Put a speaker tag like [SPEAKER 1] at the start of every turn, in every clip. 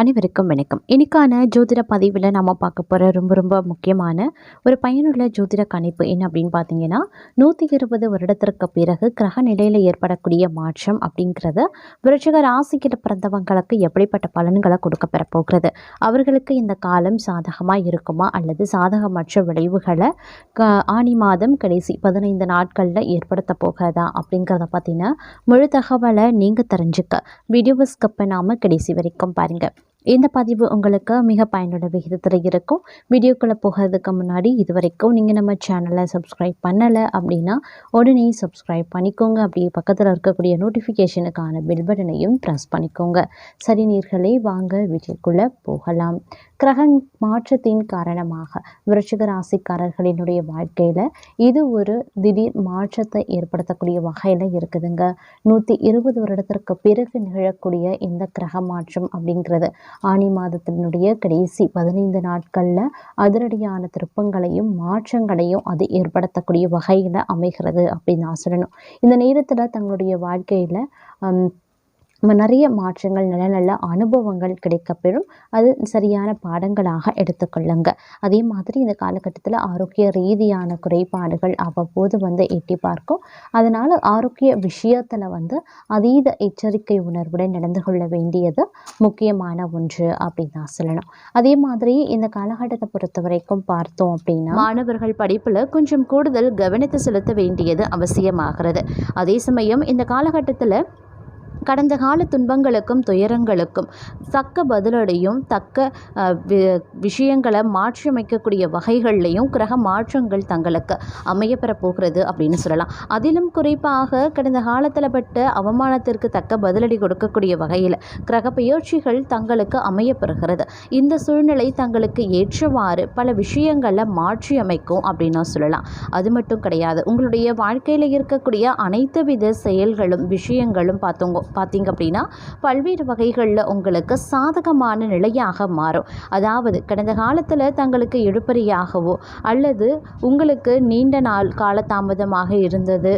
[SPEAKER 1] அனைவருக்கும் வணக்கம். இன்னைக்கான ஜோதிட பதிவில் நம்ம பார்க்க போகிற ரொம்ப ரொம்ப முக்கியமான ஒரு பயனுள்ள ஜோதிட கணிப்பு என்ன அப்படின்னு பார்த்தீங்கன்னா நூற்றி இருபது வருடத்திற்கு பிறகு கிரக நிலையில் ஏற்படக்கூடிய மாற்றம் அப்படிங்கிறது விருச்சிக ராசிக்கிற பிறந்தவங்களுக்கு எப்படிப்பட்ட பலன்களை கொடுக்க போகிறது? அவர்களுக்கு இந்த காலம் சாதகமாக இருக்குமா? அல்லது சாதகமற்ற விளைவுகளை க ஆணி மாதம் கடைசி பதினைந்து நாட்களில் ஏற்படுத்த போகிறதா அப்படிங்கிறத பார்த்தீங்கன்னா முழு தகவலை நீங்கள் தெரிஞ்சுக்க. வீடியோவை ஸ்கிப் பண்ணாமல் கடைசி வரைக்கும் பாருங்கள் இந்த பதிவு உங்களுக்கு மிக பயனுள்ள விகிதத்தில் இருக்கும். வீடியோக்குள்ளே போகிறதுக்கு முன்னாடி இது வரைக்கும் நீங்கள் நம்ம சேனலை சப்ஸ்கிரைப் பண்ணலை அப்படின்னா உடனே சப்ஸ்கிரைப் பண்ணிக்கோங்க. அப்படியே பக்கத்தில் இருக்கக்கூடிய நோட்டிஃபிகேஷனுக்கான பில் பட்டனையும் ப்ரெஸ் பண்ணிக்கோங்க. சரி நீர்களே வாங்க வீட்டிற்குள்ளே போகலாம். கிரக மாற்றத்தின் காரணமாக விருச்சிக ராசிக்காரர்களினுடைய வாழ்க்கையில் இது ஒரு திடீர் மாற்றத்தை ஏற்படுத்தக்கூடிய வகையில் இருக்குதுங்க. நூற்றி இருபது வருடத்திற்கு பிறகு நிகழக்கூடிய இந்த கிரக மாற்றம் அப்படிங்கிறது ஆனி மாதத்தினுடைய கடைசி பதினைந்து நாட்களில் அதிரடியான திருப்பங்களையும் மாற்றங்களையும் அது ஏற்படுத்தக்கூடிய வகையில் அமைகிறது அப்படின்னு நான் சொல்லணும். இந்த நேரத்தில் தங்களுடைய வாழ்க்கையில் நிறைய மாற்றங்கள் நல்ல நல்ல அனுபவங்கள் கிடைக்கப்பெறும். அது சரியான பாடங்களாக எடுத்துக்கொள்ளுங்க. அதே மாதிரி இந்த காலகட்டத்தில் ஆரோக்கிய ரீதியான குறைபாடுகள் அவ்வப்போது வந்து எட்டி பார்க்கும். அதனால் ஆரோக்கிய விஷயத்தில் வந்து அதீத எச்சரிக்கை உணர்வுடன் நடந்து கொள்ள வேண்டியது முக்கியமான ஒன்று அப்படின்னு தான் சொல்லணும். அதே மாதிரி இந்த காலகட்டத்தை பொறுத்த வரைக்கும் பார்த்தோம் அப்படின்னா மாணவர்கள் படிப்பில் கொஞ்சம் கூடுதல் கவனத்தை செலுத்த வேண்டியது அவசியமாகிறது. அதே சமயம் இந்த காலகட்டத்தில் கடந்த கால துன்பங்களுக்கும் துயரங்களுக்கும் தக்க பதிலடையும் தக்க விஷயங்களை மாற்றியமைக்கக்கூடிய வகைகள்லையும் கிரக மாற்றங்கள் தங்களுக்கு அமையப்பெற போகிறது அப்படின்னு சொல்லலாம். அதிலும் குறிப்பாக கடந்த காலத்தில் பட்ட அவமானத்திற்கு தக்க பதிலடி கொடுக்கக்கூடிய வகையில் கிரக பயிற்சிகள் தங்களுக்கு அமையப்பெறுகிறது. இந்த சூழ்நிலை தங்களுக்கு ஏற்றவாறு பல விஷயங்களை மாற்றி அமைக்கும் அப்படின்னு சொல்லலாம். அது மட்டும் கிடையாது. உங்களுடைய வாழ்க்கையில் இருக்கக்கூடிய அனைத்து வித செயல்களும் விஷயங்களும் பார்த்தோங்க பார்த்தீங்க அப்படின்னா பல்வேறு வகைகளில் உங்களுக்கு சாதகமான நிலையாக மாறும். அதாவது கடந்த காலத்தில் தங்களுக்கு எழுப்பறியாகவோ அல்லது உங்களுக்கு நீண்ட நாள் கால தாமதமாக இருந்தது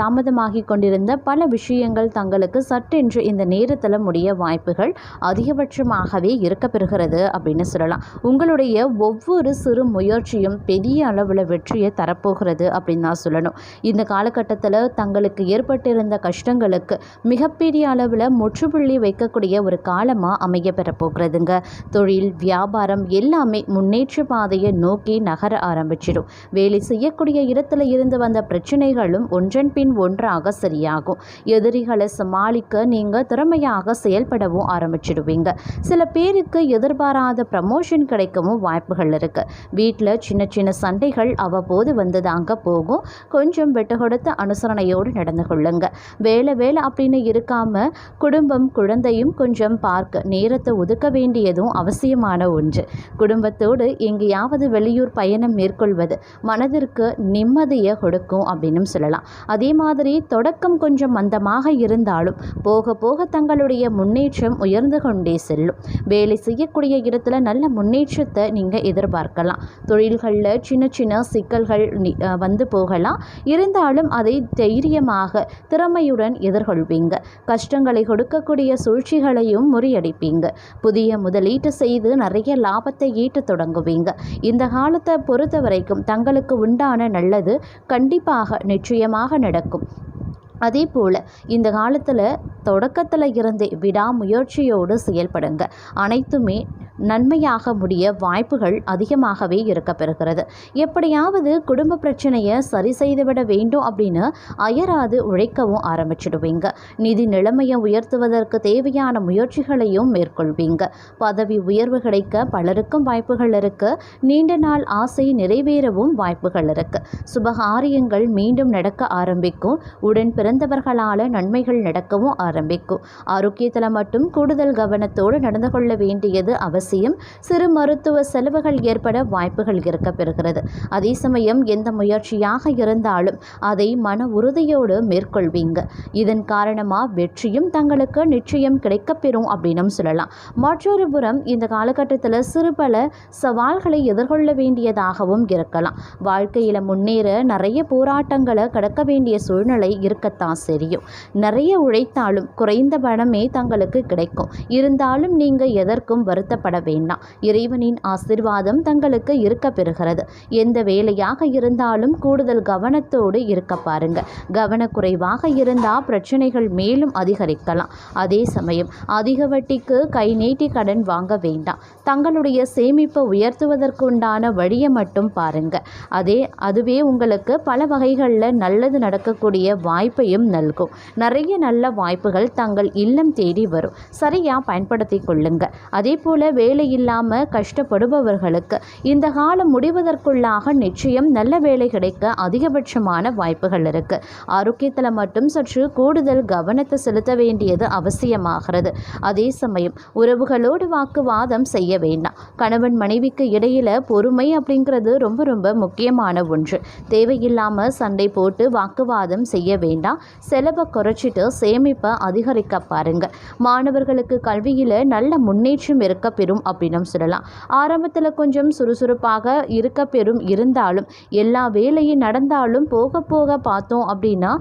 [SPEAKER 1] தாமதமாகி கொண்டிருந்த பல விஷயங்கள் தங்களுக்கு சட்டென்று இந்த நேரத்தில் முடிய வாய்ப்புகள் அதிகபட்சமாகவே இருக்க பெறுகிறது அப்படின்னு சொல்லலாம். உங்களுடைய ஒவ்வொரு சிறு முயற்சியும் பெரிய அளவில் வெற்றியை தரப்போகிறது அப்படின்னு தான் சொல்லணும். இந்த காலகட்டத்தில் தங்களுக்கு ஏற்பட்டிருந்த கஷ்டங்களுக்கு மிக மிகப்பெரிய அளவில் முற்றுப்புள்ளி வைக்கக்கூடிய ஒரு காலமாக அமைய பெறப்போகிறதுங்க தொழில் வியாபாரம் எல்லாமே முன்னேற்ற பாதையை நோக்கி நகர ஆரம்பிச்சிடும். வேலை செய்யக்கூடிய இடத்துல இருந்து வந்த பிரச்சனைகளும் ஒன்றன் பின் ஒன்றாக சரியாகும். எதிரிகளை சமாளிக்க நீங்கள் திறமையாக செயல்படவும் ஆரம்பிச்சிடுவீங்க. சில பேருக்கு எதிர்பாராத ப்ரமோஷன் கிடைக்கவும் வாய்ப்புகள் இருக்கு. வீட்டில் சின்ன சின்ன சண்டைகள் அவ்வப்போது வந்து தாங்க போகும். கொஞ்சம் விட்டு கொடுத்த அனுசரணையோடு நடந்து கொள்ளுங்க. வேலை வேலை அப்படின்னு இருக்காம குடும்பம் குழந்தையும் கொஞ்சம் பார்க்க நேரத்தை ஒதுக்க வேண்டியதும் அவசியமான ஒன்று. குடும்பத்தோடு எங்கேயாவது வெளியூர் பயணம் மேற்கொள்வது மனதிற்கு நிம்மதியை கொடுக்கும் அப்படின்னு சொல்லலாம். அதே மாதிரி தொடக்கம் கொஞ்சம் மந்தமாக இருந்தாலும் போக போக தங்களுடைய முன்னேற்றம் உயர்ந்து கொண்டே செல்லும். வேலை செய்யக்கூடிய இடத்துல நல்ல முன்னேற்றத்தை நீங்கள் எதிர்பார்க்கலாம். தொழில்களில் சின்ன சின்ன சிக்கல்கள் வந்து போகலாம். இருந்தாலும் அதை தைரியமாக திறமையுடன் எதிர்கொள்வீங்க. கஷ்டங்களை கொடுக்கக்கூடிய சூழ்ச்சிகளையும் முறியடிப்பீங்க. புதிய முதலீட்டு செய்து நிறைய லாபத்தை ஈட்ட தொடங்குவீங்க. இந்த காலத்தை பொறுத்த வரைக்கும் தங்களுக்கு உண்டான நல்லது கண்டிப்பாக நிச்சயமாக நடக்கும். அதே போல் இந்த காலத்தில் தொடக்கத்தில் இருந்தே விடாமுயற்சியோடு செயல்படுங்க. அனைத்துமே நன்மையாக முடிய வாய்ப்புகள் அதிகமாகவே இருக்க பெறுகிறது எப்படியாவது குடும்ப பிரச்சனையை சரி செய்துவிட வேண்டும் அப்படின்னு அயராது உழைக்கவும் ஆரம்பிச்சிடுவீங்க. நிதி நிலைமையை உயர்த்துவதற்கு தேவையான முயற்சிகளையும் மேற்கொள்வீங்க. பதவி உயர்வு கிடைக்க பலருக்கும் வாய்ப்புகள் இருக்கு. நீண்ட நாள் ஆசை நிறைவேறவும் வாய்ப்புகள் இருக்கு. சுபகாரியங்கள் மீண்டும் நடக்க ஆரம்பிக்கும். உடன் பிறந்தவர்களால் நன்மைகள் நடக்கவும் ஆரம்பிக்கும். ஆரோக்கியத்தில் மட்டும் கூடுதல் கவனத்தோடு நடந்து கொள்ள வேண்டியது அவசியம். சிறு மருத்துவ செலவுகள் ஏற்பட வாய்ப்புகள் இருக்க பெறுகிறது அதே சமயம் எந்த முயற்சியாக இருந்தாலும் அதை மன உறுதியோடு மேற்கொள்வீங்க. இதன் காரணமாக வெற்றியும் தங்களுக்கு நிச்சயம் கிடைக்கப்பெறும் அப்படின்னு சொல்லலாம். மற்றொரு புறம் இந்த காலகட்டத்தில் சிறு பல சவால்களை எதிர்கொள்ள வேண்டியதாகவும் இருக்கலாம். வாழ்க்கையில் முன்னேற நிறைய போராட்டங்களை கடக்க வேண்டிய சூழ்நிலை இருக்க தான் செய்யும் நிறைய உழைத்தாலும் குறைந்த பணமே தங்களுக்கு கிடைக்கும். இருந்தாலும் நீங்கள் எதற்கும் வருத்தப்பட வேண்டாம். இறைவனின் ஆசிர்வாதம் தங்களுக்கு இருக்க பெறுகிறது. எந்த வேலையாக இருந்தாலும் கூடுதல் கவனத்தோடு இருக்க பாருங்க. கவனக்குறைவாக இருந்தால் பிரச்சனைகள் மேலும் அதிகரிக்கலாம். அதே சமயம் அதிக வட்டிக்கு கை நீட்டி கடன் வாங்க வேண்டாம். தங்களுடைய சேமிப்பை உயர்த்துவதற்குண்டான வழியை மட்டும் பாருங்க. அதே அதுவே உங்களுக்கு பல வகைகளில் நல்லது நடக்கக்கூடிய வாய்ப்பை வாய்ப்பையும் நல்கும். நிறைய நல்ல வாய்ப்புகள் தங்கள் இல்லம் தேடி வரும். சரியா பயன்படுத்தி கொள்ளுங்க. அதே போல வேலை இல்லாமல் கஷ்டப்படுபவர்களுக்கு இந்த காலம் முடிவதற்குள்ளாக நிச்சயம் நல்ல வேலை கிடைக்க அதிகபட்சமான வாய்ப்புகள் இருக்கு. ஆரோக்கியத்தில் மட்டும் சற்று கூடுதல் கவனத்தை செலுத்த வேண்டியது அவசியமாகிறது. அதே சமயம் உறவுகளோடு வாக்குவாதம் செய்ய வேண்டாம். கணவன் மனைவிக்கு இடையில பொறுமை அப்படிங்கிறது ரொம்ப ரொம்ப முக்கியமான ஒன்று. தேவையில்லாமல் சண்டை போட்டு வாக்குவாதம் செய்ய வேண்டாம். செலவை குறைச்சிட்டு சேமிப்பை அதிகரிக்க பாருங்க. மாணவர்களுக்கு கல்வியில் நல்ல முன்னேற்றம் இருக்க பெறும் அப்படின்னு சொல்லலாம். ஆரம்பத்தில் கொஞ்சம் சுறுசுறுப்பாக இருக்க பெறும் இருந்தாலும் எல்லா வேலையும் நடந்தாலும் போக போக பார்த்தோம் அப்படின்னா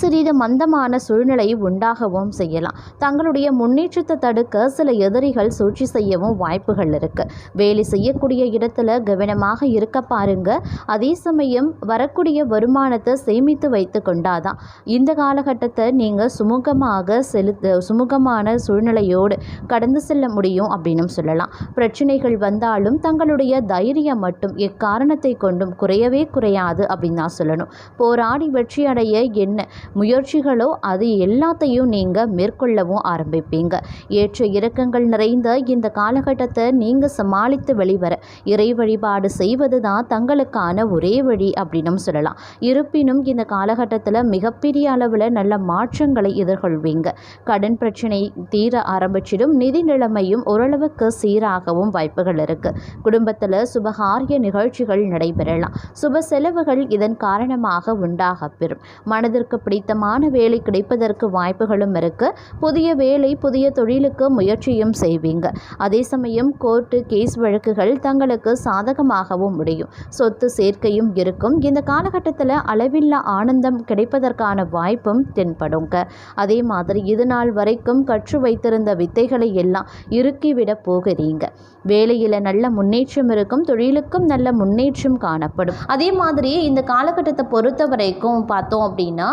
[SPEAKER 1] சிறிது மந்தமான சூழ்நிலை உண்டாகவும் செய்யலாம். தங்களுடைய முன்னேற்றத்தை தடுக்க சில எதிரிகள் சூழ்ச்சி செய்யவும் வாய்ப்புகள் இருக்கு. வேலை செய்யக்கூடிய இடத்துல கவனமாக இருக்க பாருங்க. அதே சமயம் வரக்கூடிய வருமானத்தை சேமித்து வைத்து கொண்டாதான் இந்த காலகட்டத்தை நீங்கள் சுமூகமாக செலுத்த சுமூகமான சூழ்நிலையோடு கடந்து செல்ல முடியும் அப்படின்னு சொல்லலாம். பிரச்சனைகள் வந்தாலும் தங்களுடைய தைரியம் மட்டும் எக்காரணத்தை கொண்டும் குறையவே குறையாது அப்படின்னு தான் சொல்லணும். போராடி வெற்றி அடைய என்ன? முயற்சிகளோ அது எல்லாத்தையும் நீங்கள் மேற்கொள்ளவும் ஆரம்பிப்பீங்க. ஏற்ற இறக்கங்கள் நிறைந்த இந்த காலகட்டத்தை நீங்கள் சமாளித்து வெளிவர இறை வழிபாடு செய்வது தான் தங்களுக்கான ஒரே வழி அப்படின்னு சொல்லலாம். இருப்பினும் இந்த காலகட்டத்தில் மிகப்பெரிய அளவில் நல்ல மாற்றங்களை எதிர்கொள்வீங்க. கடன் பிரச்சனை தீர ஆரம்பிச்சிடும் நிதி நிலைமையும் ஓரளவுக்கு சீராகவும் வாய்ப்புகள் இருக்கு. குடும்பத்தில் சுபகாரிய நிகழ்ச்சிகள் நடைபெறலாம். சுப செலவுகள் இதன் காரணமாக உண்டாக பெறும் மனதிற்கு பிடித்தமான வேலை கிடைப்பதற்கு வாய்ப்புகளும் இருக்கு. புதிய வேலை புதிய தொழிலுக்கு முயற்சியும் செய்வீங்க. அதே சமயம் கோர்ட்டு கேஸ் வழக்குகள் தங்களுக்கு சாதகமாகவும் முடியும். சொத்து சேர்க்கையும் இருக்கும். இந்த காலகட்டத்தில் அளவில்லா ஆனந்தம் கிடைப்பதற்கான வாய்ப்பும் தென்படுங்க. அதே மாதிரி இது நாள் வரைக்கும் கற்று வைத்திருந்த வித்தைகளை எல்லாம் இறுக்கிவிட போகிறீங்க. வேலையில் நல்ல முன்னேற்றம் இருக்கும். தொழிலுக்கும் நல்ல முன்னேற்றம் காணப்படும். அதே மாதிரி இந்த காலகட்டத்தை பொறுத்த வரைக்கும் பார்த்தோம் அப்படின்னா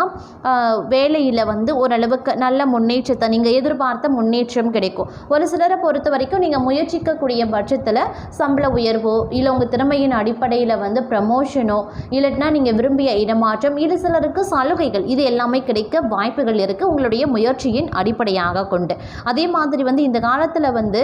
[SPEAKER 1] வேலையில் வந்து ஓரளவுக்கு நல்ல முன்னேற்றத்தை நீங்கள் எதிர்பார்த்த முன்னேற்றம் கிடைக்கும். ஒரு சிலரை பொறுத்த வரைக்கும் நீங்கள் முயற்சிக்கக்கூடிய பட்சத்தில் சம்பள உயர்வோ இல்லை உங்கள் திறமையின் அடிப்படையில் வந்து ப்ரமோஷனோ இல்லைன்னா நீங்கள் விரும்பிய இடமாற்றம் இது சிலருக்கு சலுகைகள். இது எல்லாமே கிடைக்க வாய்ப்புகள் இருக்குது உங்களுடைய முயற்சியின் அடிப்படையாக கொண்டு. அதே மாதிரி வந்து இந்த காலத்தில் வந்து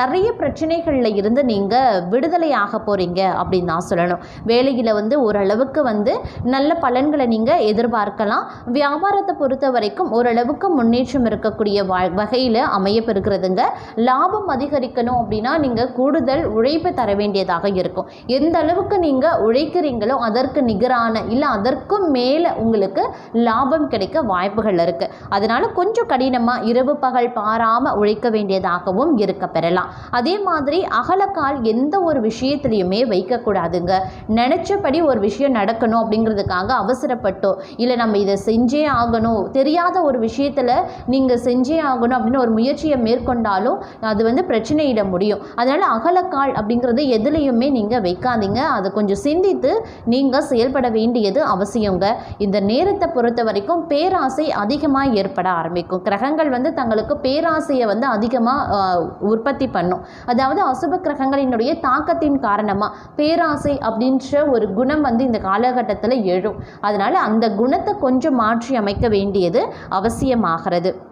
[SPEAKER 1] நிறைய பிரச்சனைகளில் இருந்து நீங்கள் விடுதலையாக போகிறீங்க அப்படின்னு தான் சொல்லணும். வேலையில் வந்து ஓரளவுக்கு வந்து நல்ல பலன்களை நீங்கள் எதிர்பார்க்கலாம். வியாபாரத்தை பொறுத்த வரைக்கும் ஓரளவுக்கு முன்னேற்றம் இருக்கக்கூடிய வகையில் அமையப்பெறுகிறதுங்க. லாபம் அதிகரிக்கணும் அப்படின்னா நீங்கள் கூடுதல் உழைப்பு தர வேண்டியதாக இருக்கும். எந்த அளவுக்கு நீங்கள் உழைக்கிறீங்களோ அதற்கு நிகரான இல்லை அதற்கும் மேலே உங்களுக்கு லாபம் கிடைக்க வாய்ப்புகள் இருக்குது அதனால் கொஞ்சம் கடினமாக இரவு பகல் பாராமல் உழைக்க வேண்டியதாகவும் இருக்க பெறலாம். அதே மாதிரி அகலக்கால் எந்த ஒரு விஷயத்துலையுமே வைக்கக்கூடாதுங்க. நினச்சபடி ஒரு விஷயம் நடக்கணும் அப்படிங்கிறதுக்காக அவசரப்பட்டோ இல்லை நம்ம இதை செஞ்சே ஆகணும். தெரியாத ஒரு விஷயத்தில் நீங்கள் செஞ்சே ஆகணும் அப்படின்னு ஒரு முயற்சியை மேற்கொண்டாலும் அது வந்து பிரச்சனையிட முடியும். அதனால் அகலக்கால் அப்படிங்கிறது எதுலேயுமே நீங்கள் வைக்காதீங்க. அதை கொஞ்சம் சிந்தித்து நீங்கள் செயல்பட வேண்டியது அவசியங்க. இந்த நேரத்தை பொறுத்த வரைக்கும் பேராசை அதிகமாக ஏற்பட ஆரம்பிக்கும். கிரகங்கள் வந்து தங்களுக்கு பேராசையை வந்து அதிகமாக உற்பத்தி பண்ணும். அதாவது அசுப கிரகங்களினுடைய தாக்கத்தின் காரணமாக பேராசை அப்படின்ற ஒரு குணம் வந்து இந்த காலகட்டத்தில் எழும். அதனால் அந்த குணத்தை கொஞ்சம் மாற்றி அமைக்க வேண்டியது அவசியமாகிறது.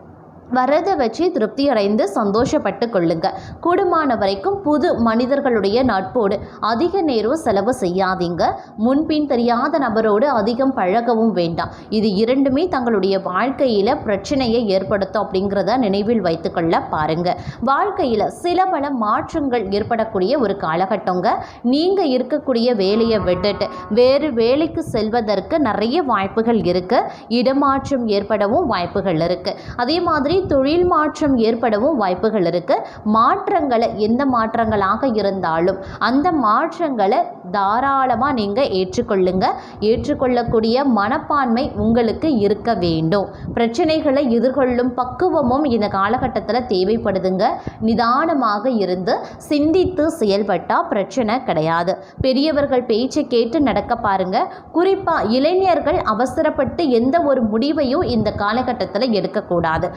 [SPEAKER 1] வரதை வச்சு திருப்தி அடைந்து சந்தோஷப்பட்டு கொள்ளுங்க. கூடுமான வரைக்கும் புது மனிதர்களுடைய நட்போடு அதிக நேரம் செலவு செய்யாதீங்க. முன்பின் தெரியாத நபரோடு அதிகம் பழகவும் வேண்டாம். இது இரண்டுமே தங்களுடைய வாழ்க்கையில் பிரச்சனையை ஏற்படுத்தும் அப்படிங்கிறத நினைவில் வைத்துக்கொள்ள பாருங்க. வாழ்க்கையில் சில பல மாற்றங்கள் ஏற்படக்கூடிய ஒரு காலகட்டங்க. நீங்கள் இருக்கக்கூடிய வேலையை விட்டுட்டு வேறு வேலைக்கு செல்வதற்கு நிறைய வாய்ப்புகள் இருக்கு. இடமாற்றம் ஏற்படவும் வாய்ப்புகள் இருக்கு. அதே மாதிரி மாதிரி தொழில் மாற்றம் ஏற்படவும் வாய்ப்புகள் இருக்குது மாற்றங்களை எந்த மாற்றங்களாக இருந்தாலும் அந்த மாற்றங்களை தாராளமாக நீங்கள் ஏற்றுக்கொள்ளுங்க. ஏற்றுக்கொள்ளக்கூடிய மனப்பான்மை உங்களுக்கு இருக்க வேண்டும். பிரச்சனைகளை எதிர்கொள்ளும் பக்குவமும் இந்த காலகட்டத்தில் தேவைப்படுதுங்க. நிதானமாக இருந்து சிந்தித்து செயல்பட்டால் பிரச்சனை கிடையாது. பெரியவர்கள் பேச்சை கேட்டு நடக்க பாருங்க. குறிப்பாக இளைஞர்கள் அவசரப்பட்டு எந்த ஒரு முடிவையும் இந்த காலகட்டத்தில் எடுக்கக்கூடாது.